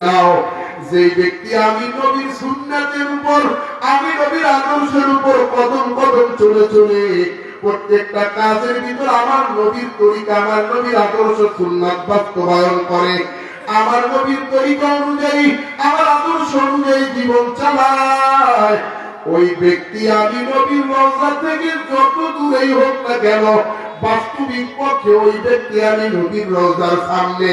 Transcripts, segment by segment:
দাও যে ব্যক্তি আমি নবীর সুন্নাতের উপর, আমি নবীর আদর্শের উপর কদম কদম চলে চলে প্রত্যেকটা কাজের ভিতর আমার নবীর তরিকা, আমার নবীর আদর্শ সুন্নাত বাস্তবায়ন করে। আমার নবীর তরিকা অনুযায়ী, আমার আদর্শ অনুযায়ী জীবন চালায়। ওই ব্যক্তি আমি নবীর রওজা থেকে যত দূরেই হোক না কেন, বাস্তবিক পক্ষে ওই ব্যক্তি আমি নবীর রওজার সামনে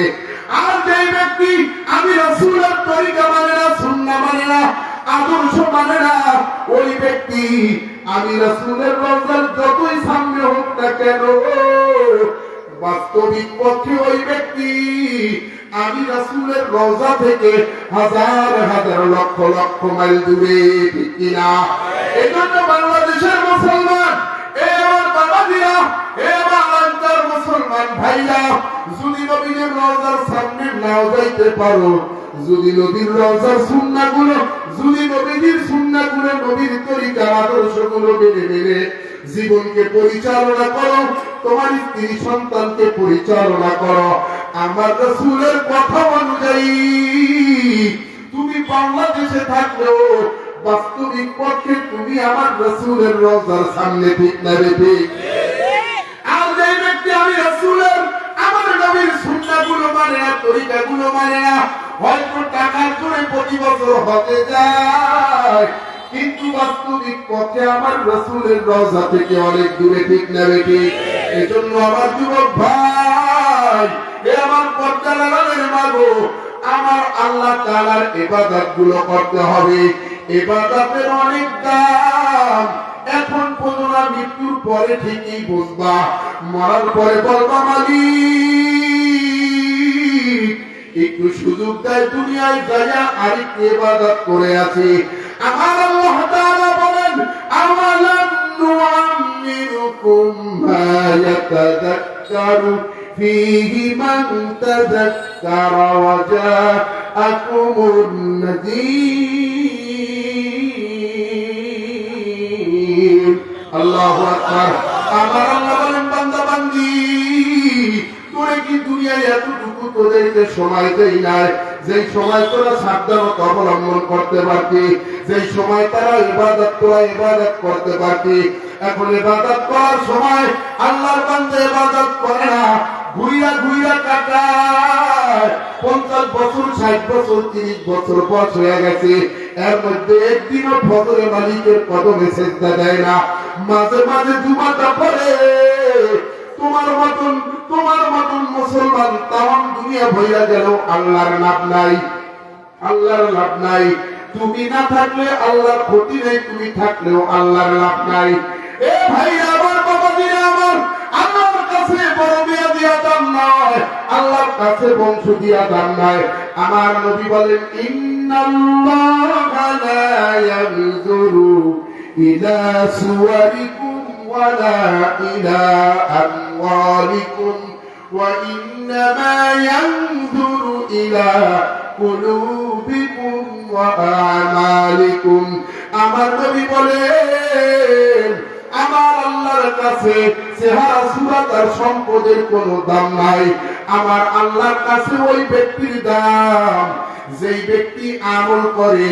আর যে ব্যক্তি আমি রসুলের তরিকা মানে না মানে না, আদর্শ মানে না, ওই ব্যক্তি আমি রসুলের রওজার যতই সামনে হোক না কেন, বাস্তবিক পক্ষে ওই ব্যক্তি আমি থেকে হাজার হাজার লক্ষ লক্ষ মাইল দূরে কিনা? এজন্য বাংলাদেশের মুসলমান মুসলমান ভাইরা যদি নবীর রওজার সামনে নাও যাইতে পারো, যদি নবীর রওজার সুন্নাহগুলো, যদি নবীর সুন্নাহগুলো নবীর তরিকা আদর্শগুলো মেনে মেনে জীবনকে পরিচালনা করো, তোমার স্ত্রী সন্তানকে পরিচালনা করো। আমার রসুলের কথা অনুযায়ী, তুমি বাংলাদেশে থাকলেও বাস্তবিক পক্ষে তুমি আমার রসুলের রোজার সামনে ঠিক নেবে ঠিক সুন্নাহগুলো মানে না, তরিকাগুলো মানে না। হয়তো টাকার জোরে প্রতি বছর হতে যায়। কিন্তু বাস্তবিক পক্ষে আমার রসুলের রওজা থেকে অনেক দূরে ঠিক নেবে ঠিক। এজন্য আমার যুবক ভাই, এ আমার পর্যালোচনের মাগো, আমার আল্লাহ তাআলার ইবাদতগুলো করতে হবে। ইবাদতের অনেক দাম। এখন পর্যন্ত না মৃত্যুর পরে ঠিকই বুঝবা, মরার পরে বলবা মালিক একটু সুযোগ দেয় দুনিয়ায় যাইয়া আরেকটু ইবাদত করে আছি। আমার আল্লাহ তাআলা বলেন আমালাম মা ইয়াতাযাক্কারু ফীহি মান তাযাক্কারা ওয়া জাআকুমুন নাযীর আল্লাহু আকবার। আমার আল্লাহ বলেন, বান্দা বান্দি, তোরে কি দুনিয়ায় এতটুকু তোদেরকে সময় দেই নাই। যেই সময় তোরা সাবধানতা অবলম্বন করতে পারতি, যেই সময় তারা ইবাদত তোরা ইবাদত করতে পারতি, এখন ইবাদত করার সময় আল্লাহর বান্দা ইবাদত করে না ঘুইরা ঘুইরা কাটায়। পঞ্চাশ বছর, ষাট বছর, তিরিশ বছর বয়স হয়ে গেছে। এর মধ্যে একদিনও ফজরে মালিকের কদমে চেষ্টা দেয় না। মাঝে মাঝে জুমাটা পড়ে। তোমার মতন তোমার মতন মুসলমান তাম দুনিয়া ভইয়া গেল আল্লাহর লাভ নাই। আল্লাহর লাভ নাই। তুমি না থাকলে আল্লাহর ক্ষতি নেই, তুমি থাকলেও আল্লাহর লাভ নাই। এ ভাই, আমার বাবা দিনে আমার আল্লাহর কাছে বড় বিয়া দিয়া দাম নয়, আল্লাহর কাছে বংশ দিয়া দাম নয়। আমার নবী বলেন, ইন্নাল্লাহা লা ইয়ানজুরু ইলা সুওয়ারিকুম ولا إلى أموالكم وإنما ينظر إلى قلوبكم وأعمالكم আমার নবী বলেন আমার আল্লাহর কাছে চেহারা সুরাত আর সম্পদের কোনো দাম নাই আমার আল্লাহর কাছে ওই ব্যক্তির দাম যেই ব্যক্তি আমল করে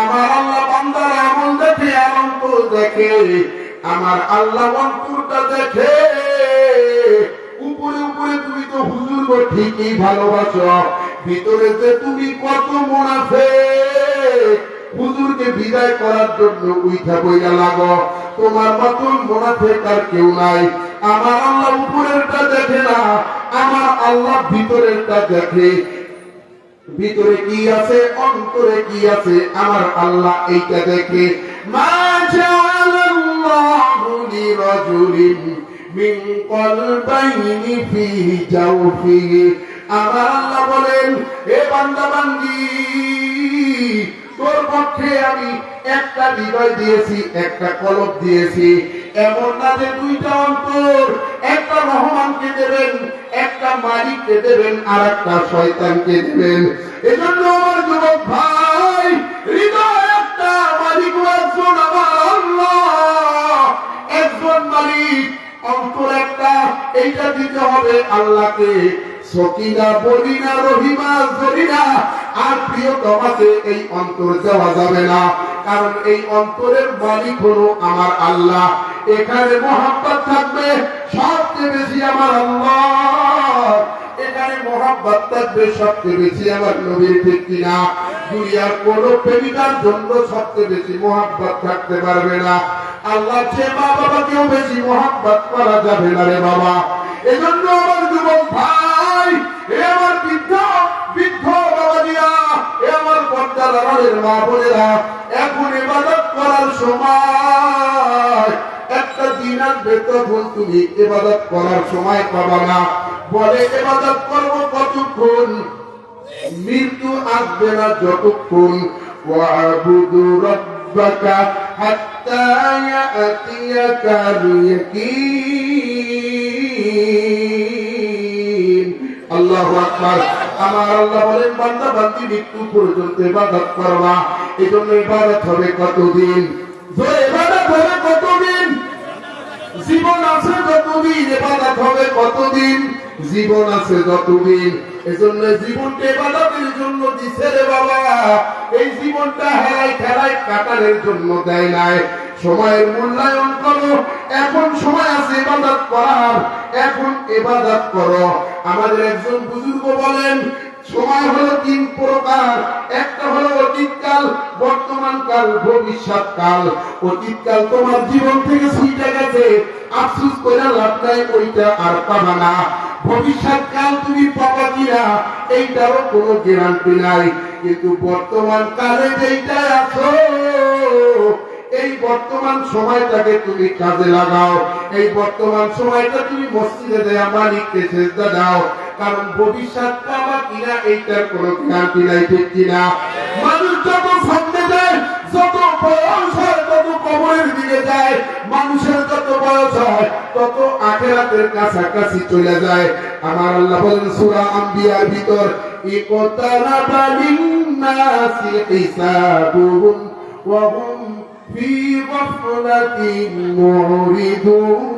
আমার আল্লাহ বান্দার আমল দেখে আনন্দ দেখে আমার আল্লাহ অন্তরটা দেখে। উপরে উপরে তুমি তো হুজুর ঠিকই ভালোবাসো। ভিতরে যে তুমি কত মোনাফে হুজুরকে বিদায় করার জন্য বইয়া লাগো। তোমার মতন মোনাফে কেউ নাই। আমার আল্লাহ উপরেরটা দেখে না, আমার আল্লাহ ভিতরেরটা দেখে। ভিতরে কি আছে, অন্তরে কি আছে, আমার আল্লাহ এইটা দেখে। মা জাআলাল্লাহু লিরাজুলিন মিন কলবাইনি ফি জাওফিহি আমার আল্লাহ বলেন হে বান্দা বান্দি, তোর পক্ষে আমি একটা হৃদয় দিয়েছি, একটা কলব দিয়েছি। এমন না যে দুইটা অন্তর, একটা রহমানকে দেবেন, একটা মালিককে দেবেন, আর একটা শয়তানকে দেবেন। এজন্য আমার যুবক ভাই, হৃদয় একটা মালিক একজন কারণ এই অন্তরের মালিক হলো আমার আল্লাহ। এখানে মহাব্বত থাকবে, সবচেয়ে বেশি আমার আল্লাহ। এখানে মহাব্বত থাকবে, সবচেয়ে বেশি আমার নবীর ঠিক কিনা দুনিয়ার কোন প্রেমিকার জন্য সবচেয়ে বেশি মহাব্বত থাকতে পারবে না। আল্লাহ যে মা বাবাকেও বেশি মহাব্বত করা যাবে না রে বাবা। এজন্য আমার যুবক ভাই, এ আমার বৃদ্ধ বৃদ্ধ বাবা দিয়া, এ আমার পর্দার আমাদের মা বোনেরা, এখন ইবাদত করার সময়। একটা দিন আসবে তখন তুমি ইবাদত করার সময় পাবা না। বলে ইবাদত করব কতক্ষণ? মৃত্যু আসবে না যতক্ষণ। ওয়াবুদু রাব্বাকা হাত্তা يأتيك اليقين. الله أكبر. আমার আল্লাহ বলেন, বান্দা বান্দি মৃত্যু পর্যন্ত ইবাদত করবা। এজন্য ইবাদত হবে কতদিন? জোরে ইবাদত জীবন আছে যতদিন, এবাদত হবে কতদিন? জীবন আছে যতদিন। এজন্য জীবনকে এবাদতের জন্য দিছে রে বাবা। এই জীবনটা হেলাই খেলাই কাটানোর জন্য দেয় নাই। সময়ের মূল্যায়ন করো। এখন সময় আছে এবাদত করার। এখন এবাদত করো। আমাদের একজন বুজুর্গ বলেন সময় হলো তিন প্রকার। একটা হলো অতীতকাল বর্তমান কাল ভবিষ্যৎ কাল অতীতকাল তোমার জীবন থেকে ছুটে গেছে। আফসুস করে লাভ নাই, ওইটা আর পাবা না। ভবিষ্যৎ কাল তুমি পাবা কিনা, এইটারও কোনো গ্যারান্টি নাই। কিন্তু বর্তমান কালে যেইটা আছো, এই বর্তমান সময়টাকে তুমি কাজে লাগাও। এই বর্তমান সময়টা তুমি মসজিদে দেয়া মালিককে সেজদা দাও। কারণ ভবিষ্যৎ পাবা কিনা এইটার কোনো গ্যারান্টি নাই, ঠিক কিনা? মানুষ যত যায়, যত বয়স হয়, তত কবরের দিকে যায়। মানুষের যত বয়স হয়, তত আখেরাতের কাছাকাছি চলে যায়। আমার আল্লাহ বলেন, সূরা আম্বিয়ার ভিতর ইকতারাবা লিন-নাসি হিসাবুহুম ওয়া ফি গফলাতিন মুরিদুন।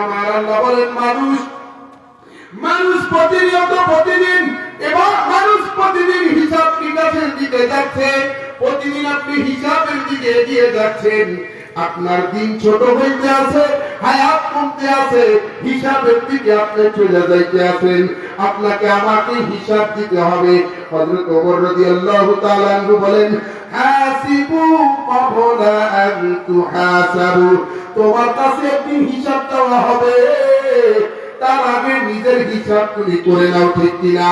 আমার আল্লাহ বলেন, মানুষ মানুষ প্রতিনিয়ত প্রতিদিন এবং মানুষ প্রতিদিন হিসাব নিকাশের দিকে যাচ্ছে, প্রতিদিন আপনি হিসাবের দিকে এগিয়ে যাচ্ছেন। আপনার দিন ছোট হইতে আছে, হায়াত কমতে আছে, হিসাবের দিকে আপনি চলে যাইতে আছেন। আপনাকে আমাকে হিসাব দিতে হবে। হযরত ওমর রাদিয়াল্লাহু তাআলা আনহু বলেন, হাসিবু ক্বাবলা আন তুহাসাবু তোমার কাছে একদিন হিসাব দেওয়া হবে। হিসাব তুমি করে নাও, ঠিক কিনা?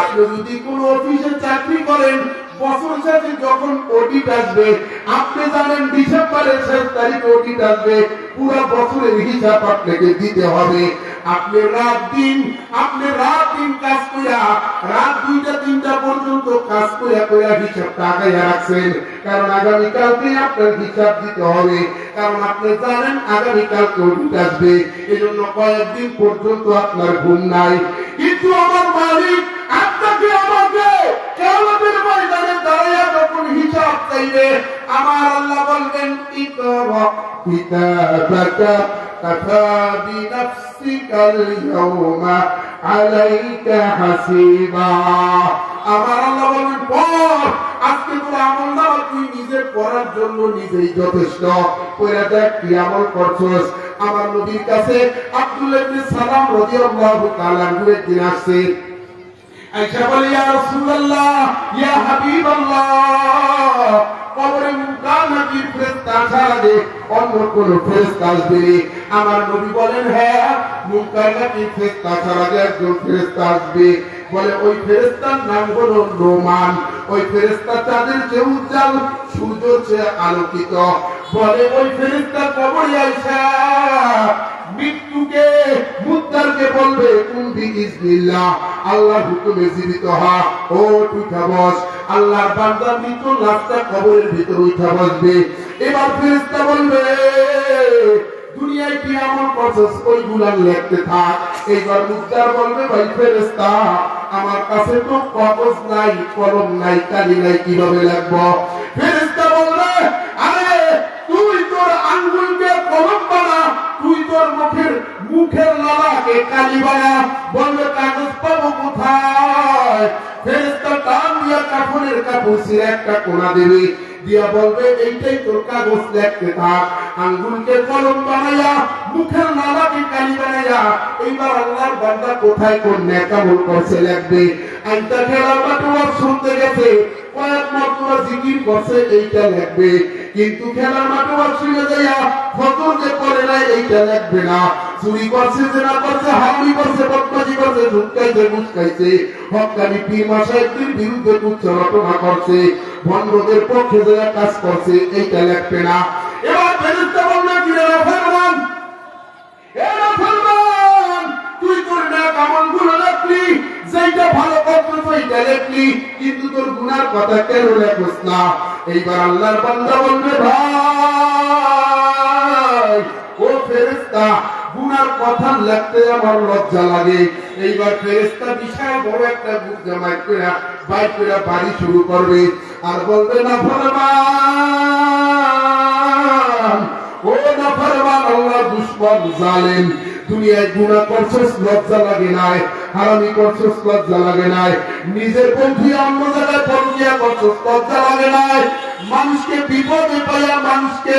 আপনি যদি কোনো অফিসে চাকরি করেন, বছর শেষে যখন অডিট আসবে, আপনি জানেন ডিসেম্বরের শেষ তারিখে অডিট আসবে, পুরো বছরের হিসাব আপনাকে দিতে হবে। আপনি রাত দিন, আপনি রাত দিন কাজ কইরা রাত দুইটা, তিনটা পর্যন্ত কাজ কইরা কইরা হিসাবটা আগাইয়া রাখছেন। কারণ আগামীকালকে আপনার হিসাব দিতে হবে। কারণ আপনি জানেন আগামীকালকে অডিট আসবে। এই জন্য কয়েকদিন পর্যন্ত আপনার ঘুম নাই। কিন্তু আমার মালিক আপনাকে আমাকে কেমতের ময়দানে দাঁড়াইয়া যখন হিসাব চাইবে আমার আল্লাহ বলবেন কিতাবাকা কাফা বিনাফসিকাল ইয়াউমা আলাইকা হাসিবা। আমার আল্লাহ বলবেন, পড়, আজকে তোর আমল নামা তুই নিজে পড়ার জন্য নিজেই যথেষ্ট। পড়ে দেখ কি আমল করছস। আমার নবীর কাছে আব্দুল্লাহ ইবনে সালাম রাদিয়াল্লাহু তাআলা আনহু একদিন আসছে। আয়েশা বলে, ইয়া রাসূলুল্লাহ, ইয়া হাবিবাল্লাহ কোন হ্যাঁ আলোকিত। বলে, ওই ফেরেশতা কবরে মৃত্যুকে মুদ্দারকে বলবে আল্লাহর হুকুমে জীবিত হা ও উঠা বস। আল্লাহর বান্দা মৃত্যু লাশটা কবরের ভিতর উঠা বসবে। এবার ফেরেশতা বলবে, দুনিয়ায় কি আমল করছস ওইগুলা থাক? এইবার বলবে, ভাই ফেরেশতা, আমার কাছে তো কাগজ নাই, কলম নাই, কালি নাই, কীভাবে ফেরেশতা বলবে, আরে, তুই তোর আঙ্গুলকে কলম বানা, তুই তোর মুখের মুখের লালাকে কালি বানা। বলবে, কাগজ পাবো কোথায়? ফেরেশতা টান দিয়া কাফনের কাপড় একটা কোনা দেবে। দিয়া বলবে, এইটাই তোর কাগজ লিখতে থাক আঙ্গুলকে কলম বানাইয়া, মুখের নালাকে কালি বানাইয়া, এইবার আল্লাহর বান্দা কোথায় কোন নেকামল করছে লিখবে? আইতা খেলার মাঠে শুনতে গেছে, কয়েক মর্তবা জিকির করছে, এইটা লিখবে। কিন্তু খেলার মাঠে শুনে যাইয়া ফতর যে করে নাই, এইটা লিখবে না। চুরি করছে, জেনা করছে, হামলি করছে বদমাজি করছে ঢুকাইছে মুচকাইছে হকানি পীর মাসাইদের বিরুদ্ধে কুচ্ছ রটনা করছে। বন্ধদের পক্ষে যারা কাজ করছে, এইটা লিখবে না। এবার কি রে তুই তোর না কামনগুলো ভালো লিখলি, কিন্তু তোর গুনার কথা কেন না? এইবার আল্লাহর বান্দা বলবে, ভাই, ও ফেরেশতা গুনার কথা লিখতে আমার লজ্জা লাগে। এইবার ফেরেশতা বিশাল বড় একটা বুক জামাই করে বাইক করে বাড়ি শুরু করবে। আর বলবে না ফরমান ও না ফরমান আল্লাহ দুশ্মন, জালেম। দুনিয়ায় গুনাহ করছস, লজ্জা লাগে নাই। হারামি করছস, লজ্জা লাগে নাই। নিজের বন্ধু অন্য জায়গায় পরকিয়া করছস, লজ্জা লাগে নাই। মানুষকে বিপদে পাইয়া মানুষকে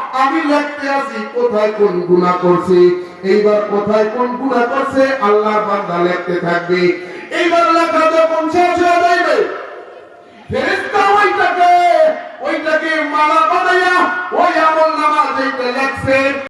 আমি লিখতে আছি, কোথায় কোন গুনাহ করছি? এইবার কোথায় কোন গুনাহ করছে? আল্লাহ বান্দা লিখতে থাকবে। এইবার লেখা যখন শেষ হয়ে ফেরেশতা ওইটাকে ওইটাকে মালা বানাইয়া ওই আমল নামা যেটা